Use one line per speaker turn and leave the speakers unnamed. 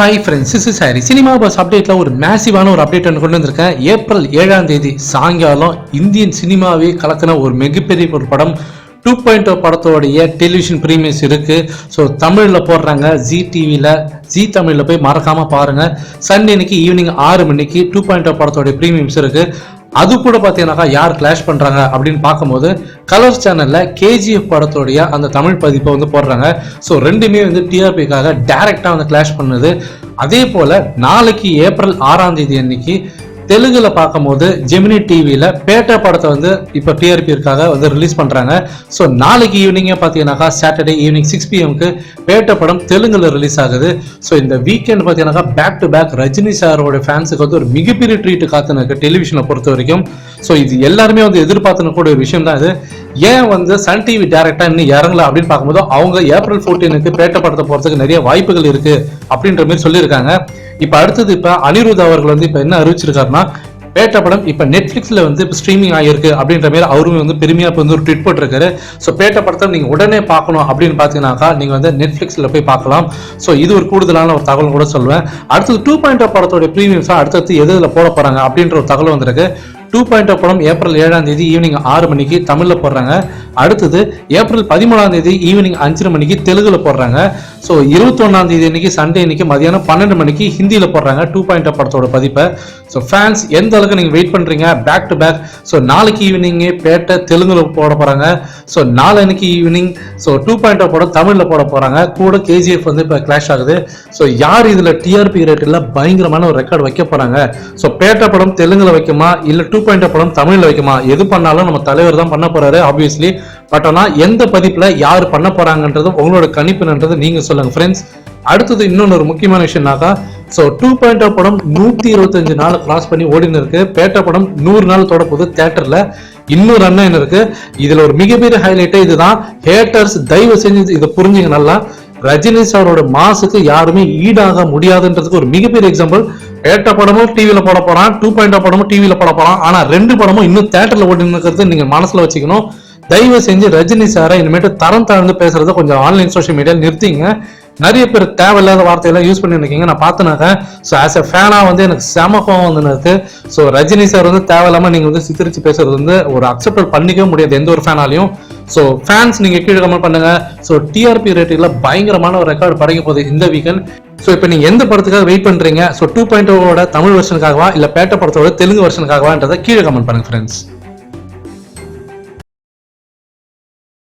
Hi friends is சாரி cinema buzz அப்டேட்ல ஒரு மேசிவான ஒரு அப்டேட் ஒன்று கொண்டு வந்திருக்கேன். ஏப்ரல் ஏழாம் தேதி சாயங்காலம் இந்தியன் சினிமாவே கலக்கின ஒரு மிகப்பெரிய ஒரு படம் டூ பாயிண்ட் oh படத்தோடைய டெலிவிஷன் ப்ரீமியர்ஸ் இருக்கு. ஸோ தமிழில் போடுறாங்க ஜி டிவியில் ஜி தமிழில் போய் மறக்காமல் பாருங்கள் சண்டே இன்னைக்கு ஈவினிங் ஆறு மணிக்கு டூ பாயிண்ட் oh படத்தோடைய ப்ரீமியம்ஸ் இருக்குது அது கூட பார்த்தீங்கன்னாக்கா யார் கிளாஷ் பண்ணுறாங்க அப்படின்னு பார்க்கும்போது கலர்ஸ் சேனலில் கேஜிஎஃப் படத்துடைய அந்த தமிழ் பதிப்பை வந்து போடுறாங்க. ஸோ ரெண்டுமே வந்து டிஆர்பிக்காக டைரெக்டாக வந்து கிளாஷ் பண்ணுது. அதே போல் நாளைக்கு ஏப்ரல் ஆறாம் தேதி அன்னைக்கு தெலுங்குல பார்க்கும்போது ஜெமினி டிவியில் பேட்டா படத்தை வந்து இப்போ டிஆர்பிற்காக வந்து ரிலீஸ் பண்ணுறாங்க ஸோ நாளைக்கு ஈவினிங்கே பார்த்தீங்கன்னாக்கா சாட்டர்டே ஈவினிங் சிக்ஸ் பிஎம்க்கு பேட்டை படம் தெலுங்குல ரிலீஸ் ஆகுது. ஸோ இந்த வீக்கெண்ட் பார்த்தீங்கன்னாக்கா பேக் டு பேக் ரஜினி சாரோட ஃபேன்ஸுக்கு வந்து ஒரு மிகப்பெரிய ட்ரீட் காத்துனுக்கு டெலிவிஷனை பொறுத்த வரைக்கும் ஸோ இது எல்லாருமே வந்து எதிர்பார்த்துன கூட ஒரு விஷயம் தான் இது. ஏன் வந்து சன் டிவி டேரக்டா இன்னும் இறங்கல அப்படின்னு பார்க்கும்போது அவங்க ஏப்ரல் ஃபோர்டீனுக்கு பேட்டை படத்தை போறதுக்கு நிறைய வாய்ப்புகள் இருக்கு. அப்படின்ற மாதிரி சொல்லியிருக்காங்க. இப்போ அடுத்தது இப்போ அனிருத் அவர்கள் வந்து இப்போ என்ன அறிவிச்சிருக்காருன்னா பேட்ட படம் இப்போ நெட்ஃப்ளிக்ஸில் வந்து இப்போ ஸ்ட்ரீமிங் ஆகிருக்கு அப்படின்ற மாதிரி அவருமே வந்து பெருமையாக இப்போ வந்து ஒரு ட்விட் போட்டிருக்காரு. ஸோ பேட்ட படத்தை நீங்கள் உடனே பார்க்கணும் அப்படின்னு பார்த்தீங்கன்னாக்கா நீங்கள் வந்து நெட்ஃப்ளிக்ஸில் போய் பார்க்கலாம். ஸோ இது ஒரு கூடுதலான ஒரு தகவல் கூட சொல்லுவேன். அடுத்தது டூ பாயிண்ட் படத்தோட ப்ரீமியம்ஸாக அடுத்தது எது இதில் போட போகிறாங்க அப்படின்ற ஒரு தகவல் வந்திருக்கு. டூ பாயிண்ட் படம் ஏப்ரல் ஏழாம் தேதி ஈவினிங் ஆறு மணிக்கு தமிழில் போடுறாங்க. அடுத்தது ஏப்ரல் பதிமூணாம் தேதி ஈவினிங் அஞ்சரை மணிக்கு தெலுங்குல போடுறாங்க. ஸோ இருபத்தொன்னாம் தேதி இன்னைக்கு சண்டே இன்னைக்கு மதியானம் பன்னெண்டு மணிக்கு ஹிந்தியில் போடுறாங்க டூ பாயிண்ட் படத்தோட பதிப்பை. ஸோ ஃபேன்ஸ் எந்த அளவுக்கு நீங்கள் வெயிட் பண்ணுறீங்க பேக் டு பேக் ஸோ நாளைக்கு ஈவினிங்கே பேட்டை தெலுங்குல போட போகிறாங்க ஸோ நாளைக்கு ஈவினிங் ஸோ டூ பாயிண்ட் படம் தமிழில் போட போகிறாங்க கூட கேஜிஎஃப் வந்து இப்போ கிளாஷ் ஆகுது. ஸோ யார் இதில் டிஆர்பி ரேட்டில் பயங்கரமான ஒரு ரெக்கார்ட் வைக்க போகிறாங்க ஸோ பேட்டை படம் தெலுங்கில் வைக்குமா? இல்லை டூ பாயிண்ட் படம் தமிழில் வைக்குமா? எது பண்ணாலும் நம்ம தலைவர் தான் பண்ண போறாரு ஆப்வியஸ்லி பட் ஆனால் எந்த பதிப்பில் யார் பண்ண போறாங்கன்றது உங்களோட கணிப்புன்றது நீங்க சொல்லுங்க ஃப்ரெண்ட்ஸ் அடுத்தது இன்னொன்று ஒரு முக்கியமான விஷயம்னாக்கா ஸோ டூ பாயிண்ட் படம் நூற்றி இருபத்தஞ்சு நாள் கிராஸ் பண்ணி ஓடின்னு இருக்கு பேட்ட படம் நூறு நாள் தொட போகுது தேட்டரில் இன்னொரு அண்ணன் இருக்கு. இதுல ஒரு மிகப்பெரிய ஹைலைட்டே இதுதான். ஹேட்டர்ஸ் தயவு செஞ்சு இதை புரிஞ்சுங்க நல்லா. ரஜினி சாரோட மாசுக்கு யாருமே ஈடாக முடியாதுன்றதுக்கு ஒரு மிகப்பெரிய எக்ஸாம்பிள் பேட்ட படமும் டிவியில போட போறான் டூ பாயிண்ட் படமும் டிவியில போட போறான். ஆனா ரெண்டு படமும் இன்னும் தேட்டர்ல ஓடினு நீங்க மனசுல வச்சுக்கணும். தயவு செஞ்சு ரஜினி சாரை இனிமேட்டு தரம் தாழ்ந்து பேசுறத கொஞ்சம் ஆன்லைன் சோஷியல் மீடியாவில் நிறுத்திங்க. நிறைய பேர் தேவையில்லாத வார்த்தையெல்லாம் யூஸ் பண்ணியிருக்கீங்க நான் பார்த்துனாக்க ஸோ ஆஸ் எ ஃபேனாக வந்து எனக்கு செம கோவம் வந்து ஸோ ரஜினி சார் வந்து தேவையில்லாமல் நீங்கள் வந்து சித்தரித்து பேசுறது வந்து ஒரு அக்செப்ட் பண்ணிக்கவே முடியாது எந்த ஒரு ஃபேனாலையும் ஸோ ஃபேன்ஸ் நீங்கள் கீழே கமெண்ட் பண்ணுங்க. ஸோ டிஆர்பி ரேட்டிங்கில் பயங்கரமான ஒரு ரெக்கார்டு படைக்க போகுது இந்த வீக்கெண்ட் ஸோ இப்போ நீங்கள் எந்த படத்துக்காக வெயிட் பண்ணுறீங்க ஸோ டூ பாயிண்ட் தமிழ் வெர்ஷனுக்காகவா இல்லை பேட்ட படத்தோட தெலுங்கு வெர்ஷனுக்காகவான்றதை கீழே கமெண்ட் பண்ணுங்க ஃப்ரெண்ட்ஸ்